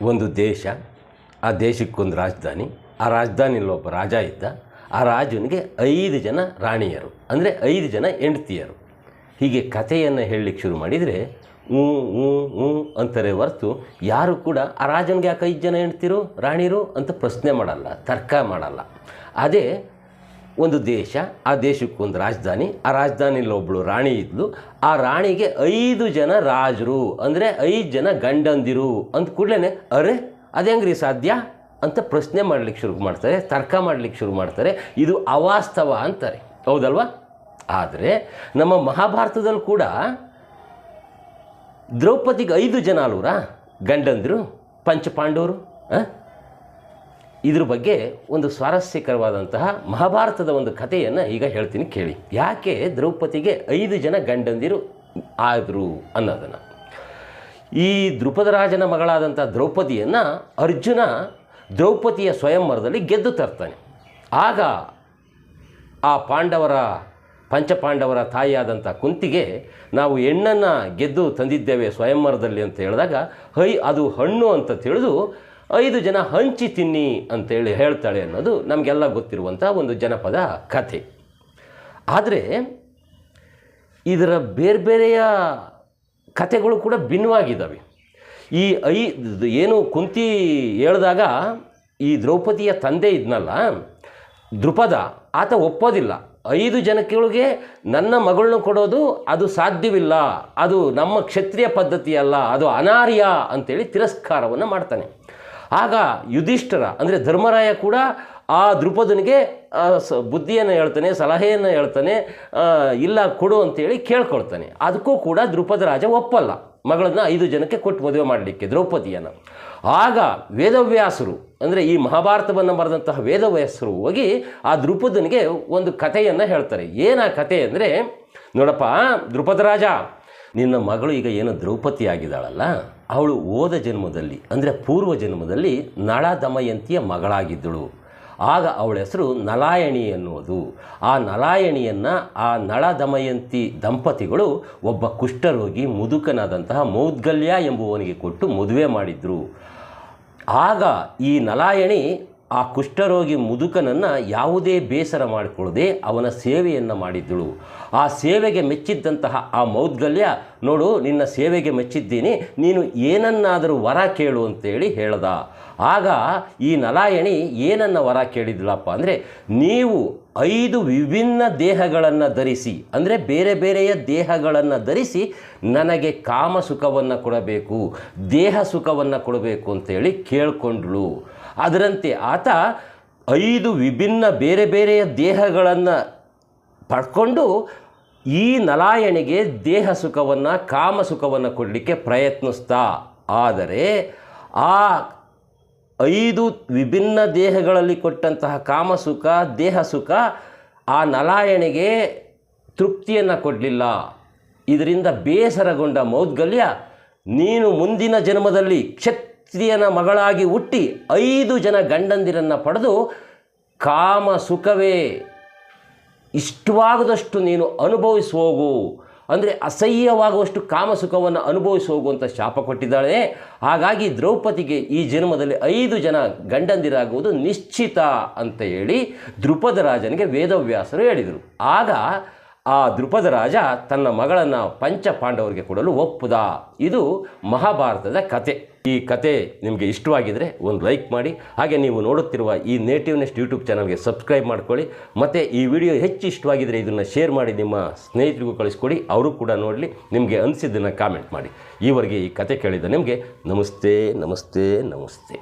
ಒಂದು ದೇಶ, ಆ ದೇಶಕ್ಕೊಂದು ರಾಜಧಾನಿ, ಆ ರಾಜಧಾನಿಯಲ್ಲಿ ಒಬ್ಬ ರಾಜ ಇದ್ದ, ಆ ರಾಜನಿಗೆ ಐದು ಜನ ರಾಣಿಯರು, ಅಂದರೆ ಐದು ಜನ ಹೆಂಡತಿಯರು. ಹೀಗೆ ಕಥೆಯನ್ನು ಹೇಳಲಿಕ್ಕೆ ಶುರು ಮಾಡಿದರೆ ಹ್ಞೂ ಹ್ಞೂ ಹ್ಞೂ ಅಂತಾರೆ ಹೊರತು ಯಾರು ಕೂಡ ಆ ರಾಜನಿಗೆ ಯಾಕೆ ಐದು ಜನ ಹೆಂಡ್ತಿರು, ರಾಣಿರು ಅಂತ ಪ್ರಶ್ನೆ ಮಾಡಲ್ಲ, ತರ್ಕ ಮಾಡಲ್ಲ. ಅದೇ ಒಂದು ದೇಶ, ಆ ದೇಶಕ್ಕೊಂದು ರಾಜಧಾನಿ, ಆ ರಾಜಧಾನಿಯಲ್ಲಿ ಒಬ್ಬಳು ರಾಣಿ ಇದ್ಲು. ಆ ರಾಣಿಗೆ ಐದು ಜನ ರಾಜರು, ಅಂದರೆ ಐದು ಜನ ಗಂಡಂದಿರು ಅಂತ ಕೂಡಲೇ ಅರೆ, ಅದು ಹೆಂಗ್ರಿ ಸಾಧ್ಯ? ಅಂತ ಪ್ರಶ್ನೆ ಮಾಡಲಿಕ್ಕೆ ಶುರು ಮಾಡ್ತಾರೆ, ತರ್ಕ ಮಾಡಲಿಕ್ಕೆ ಶುರು ಮಾಡ್ತಾರೆ. ಇದು ಅವಾಸ್ತವ ಅಂತಾರೆ. ಹೌದಲ್ವಾ? ಆದರೆ ನಮ್ಮ ಮಹಾಭಾರತದಲ್ಲಿ ಕೂಡ ದ್ರೌಪದಿಗೆ ಐದು ಜನ ಅಲ್ವರಾ ಗಂಡಂದಿರು, ಪಂಚಪಾಂಡವರು? ಇದ್ರ ಬಗ್ಗೆ ಒಂದು ಸ್ವಾರಸ್ಯಕರವಾದಂತಹ ಮಹಾಭಾರತದ ಒಂದು ಕಥೆಯನ್ನು ಈಗ ಹೇಳ್ತೀನಿ ಕೇಳಿ. ಯಾಕೆ ದ್ರೌಪದಿಗೆ ಐದು ಜನ ಗಂಡಂದಿರು ಆದರು ಅನ್ನೋದನ್ನು? ಈ ದ್ರುಪದರಾಜನ ಮಗಳಾದಂಥ ದ್ರೌಪದಿಯನ್ನು ಅರ್ಜುನ ದ್ರೌಪದಿಯ ಸ್ವಯಂವರದಲ್ಲಿ ಗೆದ್ದು ತರ್ತಾನೆ. ಆಗ ಆ ಪಾಂಡವರ, ಪಂಚಪಾಂಡವರ ತಾಯಿಯಾದಂಥ ಕುಂತಿಗೆ ನಾವು ಹೆಣ್ಣನ್ನು ಗೆದ್ದು ತಂದಿದ್ದೇವೆ ಸ್ವಯಂವರದಲ್ಲಿ ಅಂತ ಹೇಳಿದಾಗ, ಹೈ, ಅದು ಹಣ್ಣು ಅಂತ ತಿಳಿದು ಐದು ಜನ ಹಂಚಿ ತಿನ್ನಿ ಅಂತೇಳಿ ಹೇಳ್ತಾಳೆ ಅನ್ನೋದು ನಮಗೆಲ್ಲ ಗೊತ್ತಿರುವಂಥ ಒಂದು ಜನಪದ ಕಥೆ. ಆದರೆ ಇದರ ಬೇರೆ ಬೇರೆಯ ಕಥೆಗಳು ಕೂಡ ಭಿನ್ನವಾಗಿದ್ದಾವೆ. ಈ ಐ ಏನು ಕುಂತಿ ಹೇಳಿದಾಗ ಈ ದ್ರೌಪದಿಯ ತಂದೆ ಇದ್ನಲ್ಲ ದೃಪದ ಆತ ಒಪ್ಪೋದಿಲ್ಲ. ಐದು ಜನಕ್ಕೆ ನನ್ನ ಮಗಳನ್ನ ಕೊಡೋದು ಅದು ಸಾಧ್ಯವಿಲ್ಲ, ಅದು ನಮ್ಮ ಕ್ಷತ್ರಿಯ ಪದ್ಧತಿಯಲ್ಲ, ಅದು ಅನಾರ್ಯ ಅಂತೇಳಿ ತಿರಸ್ಕಾರವನ್ನು ಮಾಡ್ತಾನೆ. ಆಗ ಯುಧಿಷ್ಠರ, ಅಂದರೆ ಧರ್ಮರಾಯ ಕೂಡ ಆ ದೃಪದನಿಗೆ ಬುದ್ಧಿಯನ್ನು ಹೇಳ್ತಾನೆ, ಸಲಹೆಯನ್ನು ಹೇಳ್ತಾನೆ ಇಲ್ಲ ಕೊಡು ಅಂತೇಳಿ ಕೇಳ್ಕೊಳ್ತಾನೆ. ಅದಕ್ಕೂ ಕೂಡ ದೃಪದ ರಾಜ ಒಪ್ಪಲ್ಲ. ಮಗಳನ್ನು ಐದು ಜನಕ್ಕೆ ಕೊಟ್ಟು ಮದುವೆ ಮಾಡಲಿಕ್ಕೆ ದ್ರೌಪದಿಯನ್ನು. ಆಗ ವೇದವ್ಯಾಸರು, ಅಂದರೆ ಈ ಮಹಾಭಾರತವನ್ನು ಬರೆದಂತಹ ವೇದವ್ಯಾಸರು ಹೋಗಿ ಆ ದೃಪದನಿಗೆ ಒಂದು ಕಥೆಯನ್ನು ಹೇಳ್ತಾರೆ. ಏನು ಆ ಕಥೆ ಅಂದರೆ, ನೋಡಪ್ಪ ದೃಪದ ರಾಜ, ನಿನ್ನ ಮಗಳು ಈಗ ಏನು ದ್ರೌಪದಿ ಆಗಿದ್ದಾಳಲ್ಲ ಅವಳು ಓದ ಜನ್ಮದಲ್ಲಿ, ಅಂದರೆ ಪೂರ್ವ ಜನ್ಮದಲ್ಲಿ ನಳ ದಮಯಂತಿಯ ಮಗಳಾಗಿದ್ದಳು. ಆಗ ಅವಳ ಹೆಸರು ನಲಾಯಣಿ ಎನ್ನುವುದು. ಆ ನಲಾಯಣಿಯನ್ನು, ಆ ನಳ ದಮಯಂತಿ ದಂಪತಿಗಳು ಒಬ್ಬ ಕುಷ್ಠರೋಗಿ ಮುದುಕನಾದಂತಹ ಮೌದ್ಗಲ್ಯ ಎಂಬುವನಿಗೆ ಕೊಟ್ಟು ಮದುವೆ ಮಾಡಿದ್ರು. ಆಗ ಈ ನಲಾಯಣಿ ಆ ಕುಷ್ಠರೋಗಿ ಮುದುಕನನ್ನು ಯಾವುದೇ ಬೇಸರ ಮಾಡಿಕೊಳ್ಳದೆ ಅವನ ಸೇವೆಯನ್ನು ಮಾಡಿದ್ದಳು. ಆ ಸೇವೆಗೆ ಮೆಚ್ಚಿದ್ದಂತಹ ಆ ಮೌದ್ಗಲ್ಯ, ನೋಡು, ನಿನ್ನ ಸೇವೆಗೆ ಮೆಚ್ಚಿದ್ದೀನಿ, ನೀನು ಏನನ್ನಾದರೂ ವರ ಕೇಳು ಅಂತೇಳಿ ಹೇಳ್ದ. ಆಗ ಈ ನಲಾಯಣಿ ಏನನ್ನ ವರ ಕೇಳಿದ್ಲಪ್ಪ ಅಂದರೆ, ನೀವು ಐದು ವಿಭಿನ್ನ ದೇಹಗಳನ್ನು ಧರಿಸಿ, ಅಂದರೆ ಬೇರೆ ಬೇರೆಯ ದೇಹಗಳನ್ನು ಧರಿಸಿ ನನಗೆ ಕಾಮ ಸುಖವನ್ನು ಕೊಡಬೇಕು ದೇಹ ಸುಖವನ್ನು ಕೊಡಬೇಕು ಅಂತೇಳಿ ಕೇಳ್ಕೊಂಡ್ಳು. ಅದರಂತೆ ಆತ ಐದು ವಿಭಿನ್ನ ಬೇರೆ ಬೇರೆಯ ದೇಹಗಳನ್ನು ಪಡ್ಕೊಂಡು ಈ ನಲಾಯಣಿಗೆ ದೇಹ ಸುಖವನ್ನು, ಕಾಮ ಸುಖವನ್ನು ಕೊಡಲಿಕ್ಕೆ ಪ್ರಯತ್ನಿಸ್ತಾ. ಆದರೆ ಆ ಐದು ವಿಭಿನ್ನ ದೇಹಗಳಲ್ಲಿ ಕೊಟ್ಟಂತಹ ಕಾಮಸುಖ ದೇಹ ಸುಖ ಆ ನಲಾಯಣಿಗೆ ತೃಪ್ತಿಯನ್ನು ಕೊಡಲಿಲ್ಲ. ಇದರಿಂದ ಬೇಸರಗೊಂಡ ಮೌದ್ಗಲ್ಯ, ನೀನು ಮುಂದಿನ ಜನ್ಮದಲ್ಲಿ ಕ್ಷತ್ರಿಯನ ಮಗಳಾಗಿ ಹುಟ್ಟಿ ಐದು ಜನ ಗಂಡಂದಿರನ್ನು ಪಡೆದು ಕಾಮ ಸುಖವೇ. ಇಷ್ಟವಾಗದಷ್ಟು ನೀನು ಅನುಭವಿಸಿ ಹೋಗು ಅಂದರೆ ಅಸಹ್ಯವಾಗುವಷ್ಟು ಕಾಮಸುಖವನ್ನು ಅನುಭವಿಸಿ ಅಂತ ಶಾಪ ಕೊಟ್ಟಿದ್ದಾಳೆ. ಹಾಗಾಗಿ ದ್ರೌಪದಿಗೆ ಈ ಜನ್ಮದಲ್ಲಿ ಐದು ಜನ ಗಂಡಂದಿರಾಗುವುದು ನಿಶ್ಚಿತ ಅಂತ ಹೇಳಿ ದ್ರುಪದ ರಾಜನಿಗೆ ವೇದವ್ಯಾಸರು ಹೇಳಿದರು. ಆಗ ಆ ದೃಪದ ರಾಜ ತನ್ನ ಮಗಳನ್ನು ಪಂಚ ಪಾಂಡವರಿಗೆ ಕೊಡಲು ಒಪ್ಪುದ. ಇದು ಮಹಾಭಾರತದ ಕತೆ. ಈ ಕತೆ ನಿಮಗೆ ಇಷ್ಟವಾಗಿದ್ದರೆ ಒಂದು ಲೈಕ್ ಮಾಡಿ, ಹಾಗೆ ನೀವು ನೋಡುತ್ತಿರುವ ಈ ನೇಟಿವ್ ನೆಸ್ಟ್ ಯೂಟ್ಯೂಬ್ ಚಾನಲ್ಗೆ ಸಬ್ಸ್ಕ್ರೈಬ್ ಮಾಡ್ಕೊಳ್ಳಿ, ಮತ್ತು ಈ ವಿಡಿಯೋ ಹೆಚ್ಚು ಇಷ್ಟವಾಗಿದ್ದರೆ ಇದನ್ನು ಶೇರ್ ಮಾಡಿ, ನಿಮ್ಮ ಸ್ನೇಹಿತರಿಗೂ ಕಳಿಸ್ಕೊಡಿ, ಅವರು ಕೂಡ ನೋಡಲಿ, ನಿಮಗೆ ಅನಿಸಿದ್ದನ್ನು ಕಾಮೆಂಟ್ ಮಾಡಿ. ಈವರೆಗೆ ಈ ಕತೆ ಕೇಳಿದ ನಿಮಗೆ ನಮಸ್ತೆ ನಮಸ್ತೆ ನಮಸ್ತೆ.